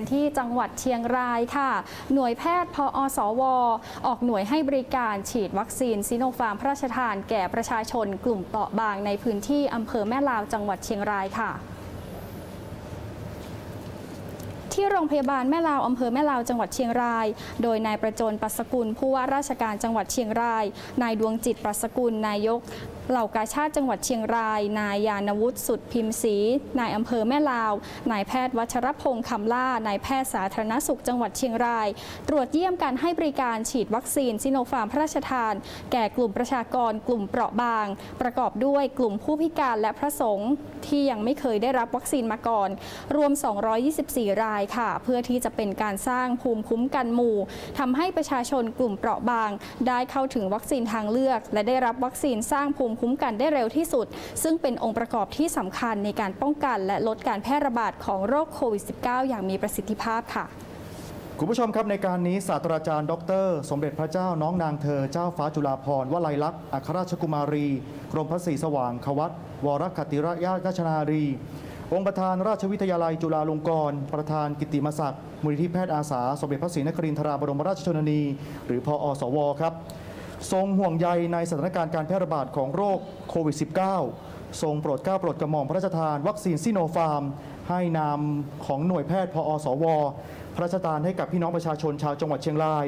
นที่จังหวัดเชียงรายค่ะ หน่วยแพทย์พอสว ออกหน่วยให้บริการฉีดวัคซีนซิโนฟาร์มพระราชทานแก่ประชาชนกลุ่มเปราะบางในพื้นที่อำเภอแม่ลาวจังหวัดเชียงรายค่ะ ที่โรงพยาบาลแม่ลาวอำเภอแม่ลาวจังหวัดเชียงราย โดยนายประจนปัสกุลผู้ว่าราชการจังหวัดเชียงราย นายดวงจิตปัสกุลนายกเหล่ากาชาติจังหวัดเชียงราย นายยานวุฒิสุดพิมพ์ศรีนายอำเภอแม่ลาว นายแพทย์วัชรพงษ์คำล่านายแพทย์สาธารณสุขจังหวัดเชียงราย ตรวจเยี่ยมการให้บริการฉีดวัคซีนซิโนฟาร์มพระราชทาน แก่กลุ่มประชากรกลุ่มเปราะบาง ประกอบด้วยกลุ่มผู้พิการและพระสงฆ์ที่ยังไม่เคยได้รับวัคซีนมาก่อน รวม 224 รายค่ะ เพื่อที่จะเป็นการสร้างภูมิคุ้มกันหมู่ทำให้ประชาชนกลุ่มเปราะบาง ได้เข้าถึงวัคซีนทางเลือก และได้รับวัคซีนสร้างภูมิคุ้มกันได้เร็วที่สุด ซึ่งเป็นองค์ประกอบที่สำคัญในการป้องกัน และลดการแพร่ระบาดของโรคโควิด -19 อย่างมีประสิทธิภาพค่ะคุณผู้ชมครับในการนี้ศาสตราจารย์ ดร สมเด็จพระเจ้าน้องนางเธอเจ้าฟ้าจุฬาภรณ์วลัยลักษณ์อัครราชกุมารี กรมพระศรีสว่างควัตวรคติระยะราชนารี องค์ประธานราชวิทยาลัยจุฬาลงกรณ์ประธานกิตติมศักดิ์มูลนิธิแพทย์อาสา สมเด็จพระศรีนครินทราบรมราชชนนี หรือพออสวครับทรงห่วงใยในสถานการณ์การแพร่ระบาดของโรคโควิด -19 ทรงโปรดเกล้าโปรดกระหม่อมพระราชทานวัคซีนซิโนฟาร์ม ให้นามของหน่วยแพทย์พออสว พระราชทานให้กับพี่น้องประชาชนชาวจังหวัดเชียงราย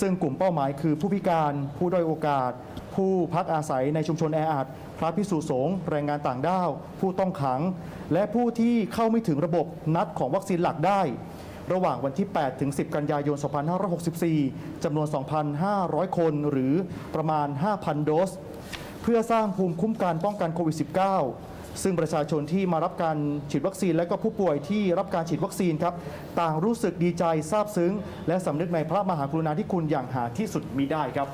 ซึ่งกลุ่มเป้าหมายคือผู้พิการผู้ด้อยโอกาส ผู้พักอาศัยในชุมชนแออัดพระพิสุสงฆ์แรงงานต่างด้าว ผู้ต้องขัง และผู้ที่เข้าไม่ถึงระบบนัดของวัคซีนหลักได้ ระหว่างวันที่ 8 ถึง 10 กันยายน 2564 จำนวน 2,500 คนหรือประมาณ 5,000 โดส เพื่อสร้างภูมิคุ้มกันป้องกันโควิด -19 ซึ่งประชาชนที่มารับการฉีดวัคซีน และก็ผู้ป่วยที่รับการฉีดวัคซีนครับต่างรู้สึกดีใจซาบซึ้ง และสำนึกในพระมหากรุณาธิคุณอย่างหาที่สุดมิได้ครับ